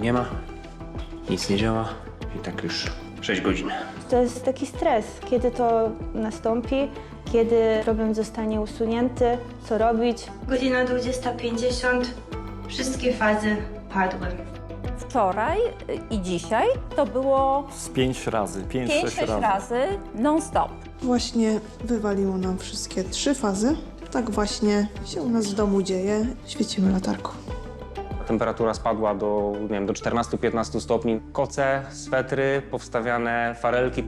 Nie ma, nic nie działa i tak już 6 godzin. To jest taki stres, kiedy to nastąpi, kiedy problem zostanie usunięty, co robić. Godzina 20.50, wszystkie fazy padły. Wczoraj i dzisiaj to było Z pięć razy, pięć, sześć 5-6 razy. razy non-stop. Właśnie wywaliło nam wszystkie trzy fazy. Tak właśnie się u nas w domu dzieje. Świecimy latarką. Temperatura spadła do, nie wiem, do 14-15 stopni. Koce, swetry, powstawiane farelki.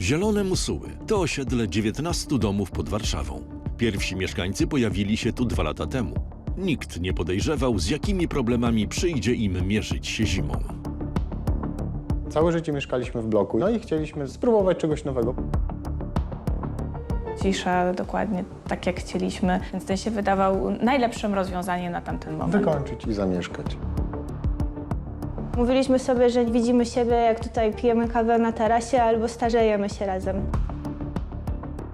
Zielone Musuły to osiedle 19 domów pod Warszawą. Pierwsi mieszkańcy pojawili się tu dwa lata temu. Nikt nie podejrzewał, z jakimi problemami przyjdzie im mierzyć się zimą. Całe życie mieszkaliśmy w bloku, no i chcieliśmy spróbować czegoś nowego. Cisza dokładnie tak, jak chcieliśmy, więc ten się wydawał najlepszym rozwiązaniem na tamten moment. Wykończyć i zamieszkać. Mówiliśmy sobie, że widzimy siebie, jak tutaj pijemy kawę na tarasie albo starzejemy się razem.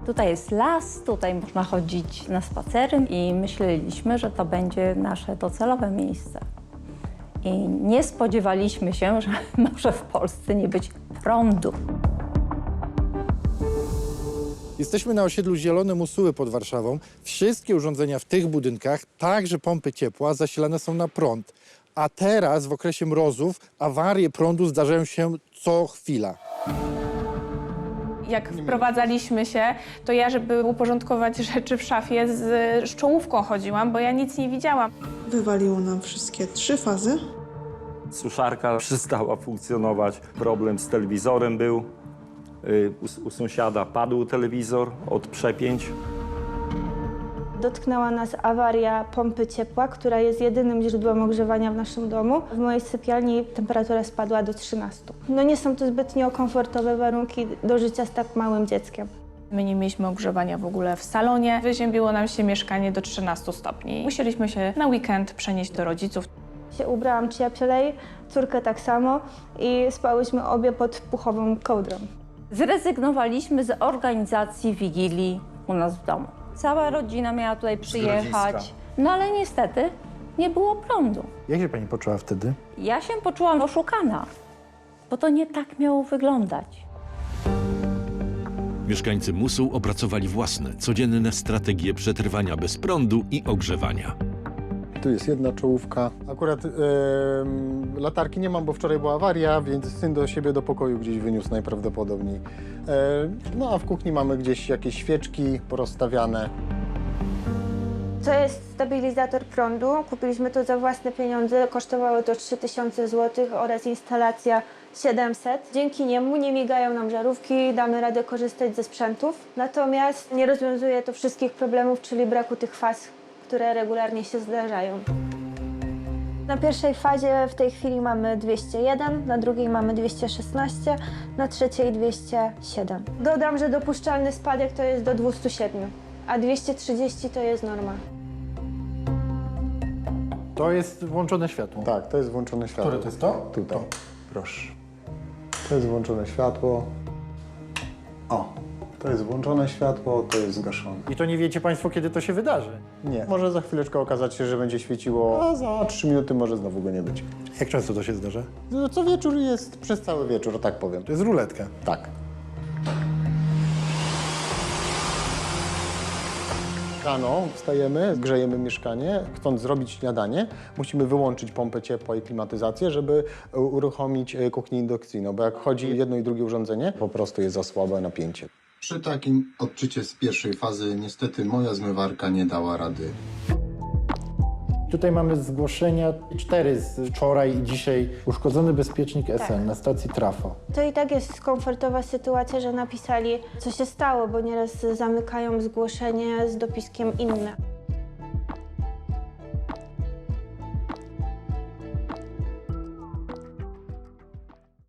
Tutaj jest las, tutaj można chodzić na spacery i myśleliśmy, że to będzie nasze docelowe miejsce. I nie spodziewaliśmy się, że może w Polsce nie być prądu. Jesteśmy na osiedlu Zielone Musuły pod Warszawą. Wszystkie urządzenia w tych budynkach, także pompy ciepła, zasilane są na prąd. A teraz, w okresie mrozów, awarie prądu zdarzają się co chwila. Jak wprowadzaliśmy się, to ja, żeby uporządkować rzeczy w szafie, z z czołówką chodziłam, bo ja nic nie widziałam. Wywaliło nam wszystkie trzy fazy. Suszarka przestała funkcjonować, problem z telewizorem był. Y, U, u sąsiada padł telewizor od przepięć. Dotknęła nas awaria pompy ciepła, która jest jedynym źródłem ogrzewania w naszym domu. W mojej sypialni temperatura spadła do 13. No nie są to zbytnio komfortowe warunki do życia z tak małym dzieckiem. My nie mieliśmy ogrzewania w ogóle w salonie. Wyziębiło nam się mieszkanie do 13 stopni. Musieliśmy się na weekend przenieść do rodziców. Się ubrałam cieplej, córkę tak samo i spałyśmy obie pod puchową kołdrą. Zrezygnowaliśmy z organizacji Wigilii u nas w domu. Cała rodzina miała tutaj przyjechać, no ale niestety nie było prądu. Jak się pani poczuła wtedy? Ja się poczułam oszukana, bo to nie tak miało wyglądać. Mieszkańcy Musuł opracowali własne, codzienne strategie przetrwania bez prądu i ogrzewania. Tu jest jedna czołówka. Akurat em, latarki nie mam, bo wczoraj była awaria, więc syn do siebie do pokoju gdzieś wyniósł najprawdopodobniej. E, no a w kuchni mamy gdzieś jakieś świeczki porozstawiane. To jest stabilizator prądu. Kupiliśmy to za własne pieniądze. Kosztowało to 3000 zł oraz instalacja 700. Dzięki niemu nie migają nam żarówki, damy radę korzystać ze sprzętów. Natomiast nie rozwiązuje to wszystkich problemów, czyli braku tych faz, które regularnie się zdarzają. Na pierwszej fazie w tej chwili mamy 201, na drugiej mamy 216, na trzeciej 207. Dodam, że dopuszczalny spadek to jest do 207, a 230 to jest norma. To jest włączone światło. Tak, to jest włączone światło. Które to jest to? Tutaj. Proszę. To jest włączone światło. O, to jest włączone światło, to jest zgaszone. I to nie wiecie państwo, kiedy to się wydarzy. Nie. Może za chwileczkę okazać się, że będzie świeciło, a za 3 minuty może znowu go nie być. Jak często to się zdarza? No, Co wieczór jest przez cały wieczór, tak powiem. To jest ruletka. Tak. Rano wstajemy, grzejemy mieszkanie. Chcąc zrobić śniadanie, musimy wyłączyć pompę ciepła i klimatyzację, żeby uruchomić e, kuchnię indukcyjną, bo jak chodzi jedno i drugie urządzenie, po prostu jest za słabe napięcie. Przy takim odczycie z pierwszej fazy niestety moja zmywarka nie dała rady. Tutaj mamy zgłoszenia, cztery z wczoraj i dzisiaj. Uszkodzony bezpiecznik SN na stacji Trafo. To i tak jest komfortowa sytuacja, że napisali, co się stało, bo nieraz zamykają zgłoszenie z dopiskiem inne.